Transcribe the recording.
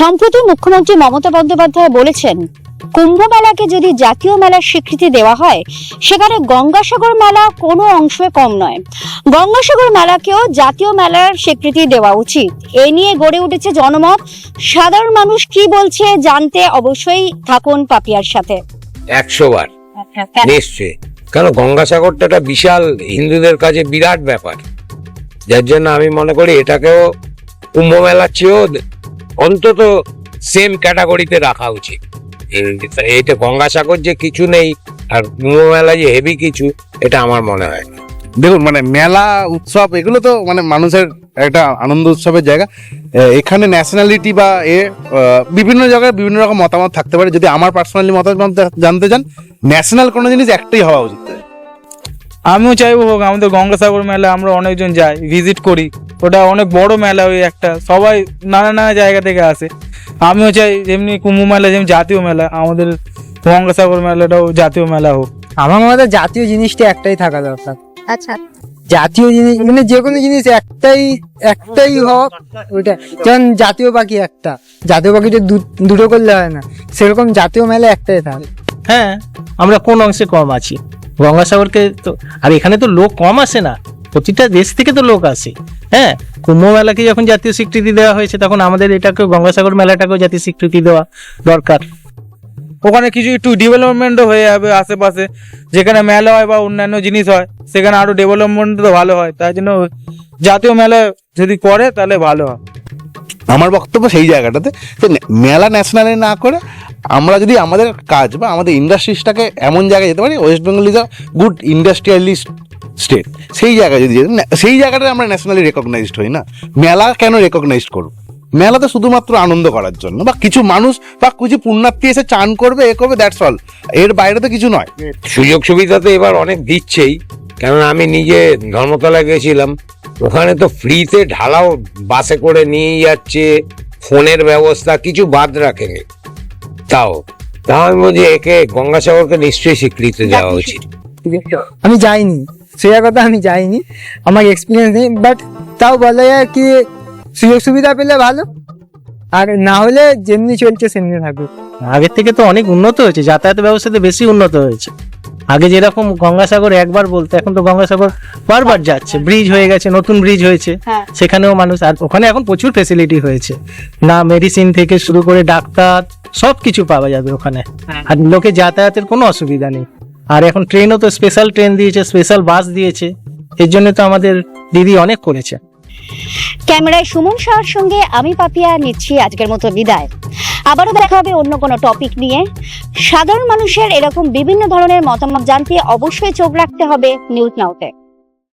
সম্প্রতি মুখ্যমন্ত্রী মমতা বন্দ্যোপাধ্যায় বলেছেন, কুম্ভ মেলাকে যদি জাতীয় মেলার স্বীকৃতি দেওয়া হয়, সেখানে গঙ্গাসাগর মেলা কোনো অংশে কম নয়। গঙ্গাসাগর মেলাকেও জাতীয় মেলার স্বীকৃতি দেওয়া উচিত। এ নিয়ে গড়ে উঠেছে জনমত। সাধারণ মানুষ কি বলছে জানতে অবশ্যই থাকুন পাপিয়ার সাথে। একশো বার। নিশ্চয়ই। কেন গঙ্গাসাগরটা একটা বিশাল, হিন্দুদের কাছে বিরাট ব্যাপার। যার জন্য আমি মনে করি এটাকেও কুম্ভ মেলার চেয়েও অন্তত সেম ক্যাটাগরিতে রাখা উচিত। এই- এইটা গঙ্গাসাগর যে কিছু নেই আর মেলা যে হেভি কিছু এটা আমার মনে হয় না। দেখুন মানে মেলা উৎসব এগুলো তো মানে মানুষের একটা আনন্দ উৎসবের জায়গা। এখানে ন্যাশনালিটি বা এ বিভিন্ন জায়গায় বিভিন্ন রকম মতামত থাকতে পারে। যদি আমার পার্সোনালি মতামত জানতে চান ন্যাশনাল কোনো জিনিস একটাই হওয়া উচিত। আমিও চাইব হোক আমাদের গঙ্গাসাগর মেলা আমরা অনেকজন যাই ভিজিট করি। ওটা অনেক বড় মেলা ওই একটা। সবাই নানা নানা জায়গা থেকে আসে। আমিও চাই যেমনি কুম্ভ মেলা যেমন জাতীয় মেলা আমাদের গঙ্গাসাগর মেলাটাও জাতীয় মেলা হোক। আমার মতে জাতীয় জিনিসটা একটাই থাকা দরকার। আচ্ছা। জাতীয় জিনিস মানে যে কোনো জিনিস একটাই একটাই হোক ওইটা। যেমন জাতীয় পাখি একটা। জাতীয় পাখিটা দু- দুটো করলে হয় না। সেরকম জাতীয় মেলা একটাই থাকে। হ্যাঁ আমরা কোন অংশে কম আছি। গঙ্গাসাগরকে তো আর এখানে তো লোক কম আসে না। প্রতিটা দেশ থেকে তো লোক আসে হ্যাঁ? কুম্ভ মেলাকে যখন জাতীয় স্বীকৃতি দেওয়া হয়েছে তখন আমাদের এটাকে গঙ্গাসাগর মেলাটাকেও জাতীয় স্বীকৃতি দেওয়া দরকার। ওখানে কিছু একটু ডেভেলপমেন্টও হয়ে যাবে আশেপাশে যেখানে মেলা হয় বা অন্যান্য জিনিস হয় সেখানে আরও ডেভেলপমেন্ট তো ভালো হয় তাই জন্য জাতীয় মেলা যদি করে তাহলে ভালো হয়। আমার বক্তব্য সেই জায়গাটাতে যে মেলা ন্যাশনালে না করে আমরা যদি আমাদের কাজ বা আমাদের ইন্ডাস্ট্রিজটাকে এমন জায়গায় যেতে পারি West Bengal is a good industrialist state সেই জায়গায় যদি যেতে- সেই জায়গাটা আমরা ন্যাশনালি রেকগনাইজড হই না। মেলা কেন রেকগনাইজড করব? মেলাতে শুধুমাত্র আনন্দ করার জন্য। বা কিছু মানুষ বা কিছু পুণ্যার্থী এসে চান করবে এ করবে দ্যাটস অল এর বাইরে তো কিছু নয়। সুযোগ সুবিধা তো এবার অনেক দিচ্ছেই। কেননা আমি নিজে ধর্মতলা গেছিলাম। ওখানে তো ফ্রিতে ঢালাও বাসে করে নিয়ে যাচ্ছে ফোনের ব্যবস্থা কিছু বাদ রাখেনি। তাও তাও আমি বলছি একে গঙ্গাসাগরকে নিশ্চয়ই স্বীকৃতি দেওয়া উচিত। আমি যাইনি। সে কথা আমি যাইনি আমার এক্সপিরিয়েন্স নেই বাট তাও বলা যায় কি সুযোগ সুবিধা পেলে ভালো। আর না হলে যেমনি চলছে সেমনি থাকবে আগের থেকে তো অনেক উন্নত হয়েছে যাতায়াত ব্যবস্থাতে বেশি উন্নত হয়েছে। আগে যেরকম গঙ্গাসাগর একবার বলতো এখন তো গঙ্গাসাগর বারবার যাচ্ছে ব্রিজ হয়ে গেছে নতুন ব্রিজ হয়েছে। হ্যাঁ। সেখানেও মানুষ আর ওখানে এখন প্রচুর ফেসিলিটি হয়েছে। না মেডিসিন থেকে শুরু করে ডাক্তার সব কিছু পাওয়া যাবে ওখানে। আর লোকে যাতায়াতের কোনো অসুবিধা নেই। আর এখন ট্রেনও তো স্পেশাল ট্রেন দিয়েছে স্পেশাল বাস দিয়েছে। এর জন্য তো আমাদের দিদি অনেক করেছে। ক্যামেরায় সুমন সাহার সঙ্গে আমি পাপিয়া নিচ্ছি আজকের মতো বিদায়। আবারও দেখা হবে অন্য কোনো টপিক নিয়ে। সাধারণ মানুষের এরকম বিভিন্ন ধরনের মতামত জানতে অবশ্যই চোখ রাখতে হবে নিউজ নাওতে